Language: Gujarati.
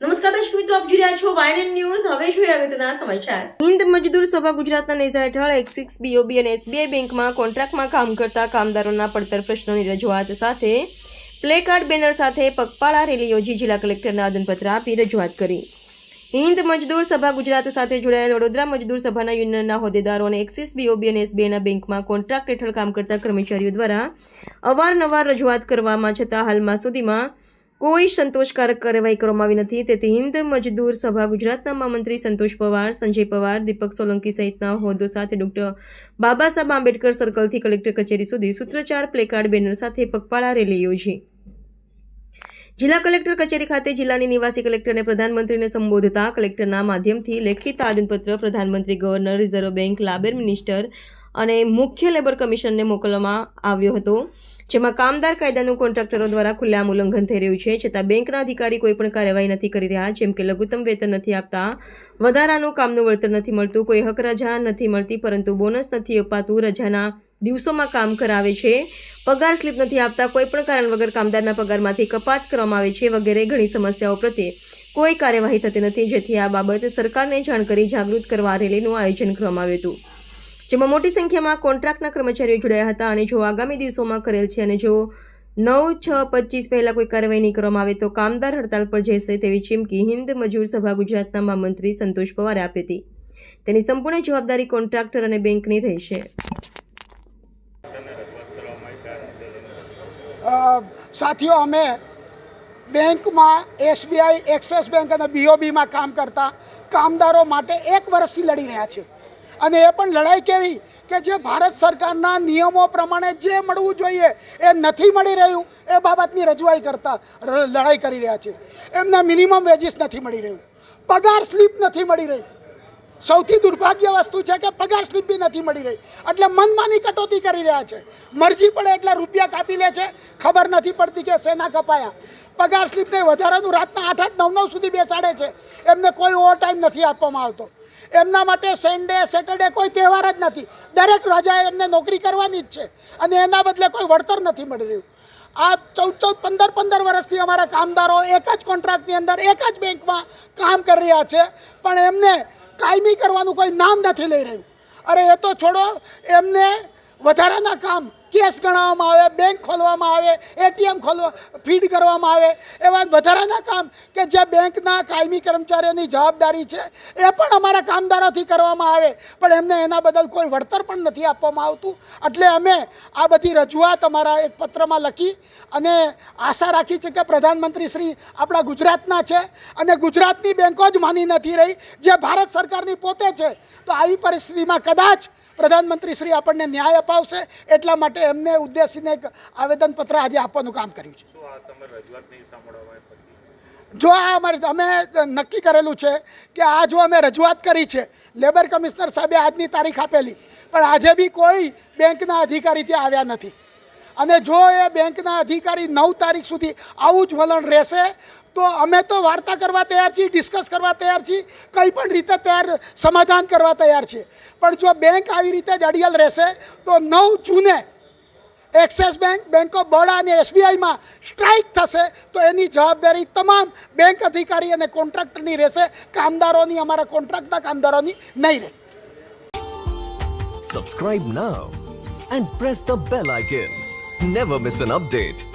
મિત્રો, આપ જોઈ રહ્યા છો વાયનન ન્યૂઝ. હવે જોઈએ અગત્યના સમાચાર. હિન્દ મજદૂર સભા ગુજરાતના નેજા હેઠળ એક્સિસ બીઓબી અને એસબીઆઈ બેંકમાં કોન્ટ્રાક્ટમાં કામ કરતા કામદારોના પડતર પ્રશ્નોની રજૂઆત સાથે પ્લેકાર્ડ બેનર સાથે પગપાળા રેલી યોજી જિલ્લા કલેક્ટરને આદનપત્ર આપી રજૂઆત કરી. હિન્દ મજદૂર સભા ગુજરાત સાથે જોડાયેલ વડોદરા મજદૂર સભાના યુનિયનના હોદ્દેદારો અને એક્સિસ બીઓબી અને એસબીઆઈના બેંકમાં કોન્ટ્રાક્ટ હેઠળ કામ કરતા કર્મચારીઓ દ્વારા અવારનવાર રજૂઆત કરવામાં છતાં હાલમાં સુધીમાં કોઈ સંતોષકારક કાર્યવાહી કરવામાં આવી નથી. તેથી હિન્દ મજદૂર સભા ગુજરાતના મહામંત્રી સંતોષ પવાર, સંજય પવાર, દીપક સોલંકી સહિતના હોદ્દો સાથે ડોક્ટર બાબા સાહેબ આંબેડકર સર્કલથી કલેક્ટર કચેરી સુધી સૂત્રચાર પ્લેકાર્ડ બેનર સાથે પગપાળા રેલી યોજી. જિલ્લા કલેક્ટર કચેરી ખાતે જિલ્લાની નિવાસી કલેક્ટરને પ્રધાનમંત્રીને સંબોધતા કલેક્ટરના માધ્યમથી લેખિત આદનપત્ર પ્રધાનમંત્રી governor reserve bank labour minister અને મુખ્ય લેબર કમિશનને મોકલવામાં આવ્યો હતો. જેમાં કામદાર કાયદાનું કોન્ટ્રાક્ટરો દ્વારા ખુલ્લામ ઉલ્લંઘન થઈ રહ્યું છે, છતાં બેંકના અધિકારી કોઈ પણ કાર્યવાહી નથી કરી રહ્યા, જેમ કે લઘુત્તમ વેતન નથી આપતા, વધારાનું કામનું વળતર નથી મળતું, કોઈ હક રજા નથી મળતી, પરંતુ બોનસ નથી અપાતું, રજાના દિવસોમાં કામ કરાવે છે, પગાર સ્લીપ નથી આપતા, કોઈ પણ કારણ વગર કામદારના પગારમાંથી કપાત કરવામાં આવે છે વગેરે ઘણી સમસ્યાઓ પ્રત્યે કોઈ કાર્યવાહી થતી નથી. જેથી આ બાબત સરકારને જાણ કરી જાગૃત કરવા રેલીનું આયોજન કરવામાં આવ્યું હતું. જેમાં મોટી સંખ્યામાં કોન્ટ્રાક્ટના કર્મચારીઓ જોડાયા હતા અને જો આગામી દિવસોમાં કરેલ છે અને જો નવ, છ, પચીસ પહેલાં કોઈ કાર્યવાહી નહીં કરવામાં આવે તો કામદાર હડતાલ પર જશે તેવી ચીમકી હિન્દ મજૂર સભા ગુજરાતના મહામંત્રી સંતોષ પવારે આપી હતી. તેની સંપૂર્ણ જવાબદારી કોન્ટ્રાક્ટર અને બેંકની રહેશે. સાથીઓ, અમે બેંકમાં એસબીઆઈ, એક્સિસ બેંક અને બીઓબીમાં કામ કરતા કામદારો માટે એક વર્ષથી લડી રહ્યા છે અને એ પણ લડાઈ કેવી કે જે ભારત સરકારના નિયમો પ્રમાણે જે મળવું જોઈએ એ નથી મળી રહ્યું, એ બાબતની રજૂઆઈ કરતા લડાઈ કરી રહ્યા છે. એમને મિનિમમ વેજીસ નથી મળી રહ્યું. પગાર સ્લીપ નથી મળી રહી. સૌથી દુર્ભાગ્ય વસ્તુ છે કે પગાર સ્લીપ બી નથી મળી રહી. એટલે મનમાની કટોતી કરી રહ્યા છે. મરજી પડે એટલા રૂપિયા કાપી લે છે. ખબર નથી પડતી કે શેના કપાયા. પગાર સ્લીપને વધારાનું રાતના આઠ આઠ નવ નવ સુધી બેસાડે છે. એમને કોઈ ઓવર ટાઈમ નથી આપવામાં આવતો. એમના માટે સન્ડે સેટરડે કોઈ તહેવાર જ નથી. દરેક રજાએ એમને નોકરી કરવાની જ છે. અને એના બદલે કોઈ વળતર નથી મળી રહ્યું. આ ચૌદ ચૌદ, પંદર પંદર વર્ષથી અમારા કામદારો એક જ કોન્ટ્રાક્ટની અંદર, એક જ બેંકમાં કામ કરી રહ્યા છે. પણ એમને કાયમી કરવાનું કોઈ નામ નથી લઈ રહ્યું. અરે એ તો છોડો એમને વધારાના કામ કેસ ગણાવવામાં આવે, બેંક ખોલવામાં આવે, એટીએમ ખોલવા, ફીડ કરવામાં આવે, એવા વધારાના કામ કે જે બેંકના કાયમી કર્મચારીઓની જવાબદારી છે, એ પણ અમારા કામદારોથી કરવામાં આવે. પણ એમને એના બદલ કોઈ વળતર પણ નથી આપવામાં આવતું. એટલે અમે આ બધી રજૂઆત અમારા એક પત્રમાં લખી અને આશા રાખી છે કે પ્રધાનમંત્રી શ્રી આપણા ગુજરાતના છે અને ગુજરાતની બેંકો જ માની નથી રહી. જે ભારત સરકારની પોતે છે, તો આવી પરિસ્થિતિમાં કદાચ પ્રધાનમંત્રી શ્રી આપણને ન્યાય અપાવશે એટલા માટે એમને ઉદ્દેશીને એક આવેદનપત્ર આજે આપવાનું કામ કર્યું છે. જો આ અમારે અમે નક્કી કરેલું છે કે આ જો અમે રજૂઆત કરી છે લેબર કમિશનર સાહેબે આજની તારીખ આપેલી પણ આજે બી કોઈ બેંકના અધિકારી ત્યાં આવ્યા નથી. અને જો એ બેંકના અધિકારી નવ તારીખ સુધી આવું જ વલણ રહેશે તો અમે તો વાર્તા કરવા તૈયાર છીએ ડિસ્કસ કરવા તૈયાર છીએ, કંઈ પણ રીતે તૈયાર, સમાધાન કરવા તૈયાર છીએ. પણ જો બેંક આવી રીતે જ અડિયલ રહેશે, તો નવ જૂને Axis bank bank of Baroda અને એસબીઆઈમાં સ્ટ્રાઇક થશે, તો એની જવાબદારી તમામ બેંક અધિકારી અને કોન્ટ્રાક્ટરની રહેશે. કામદારોની, અમારા કોન્ટ્રાક્ટના કામદારોની નહીં રહે. Subscribe now and press the bell icon never miss an update.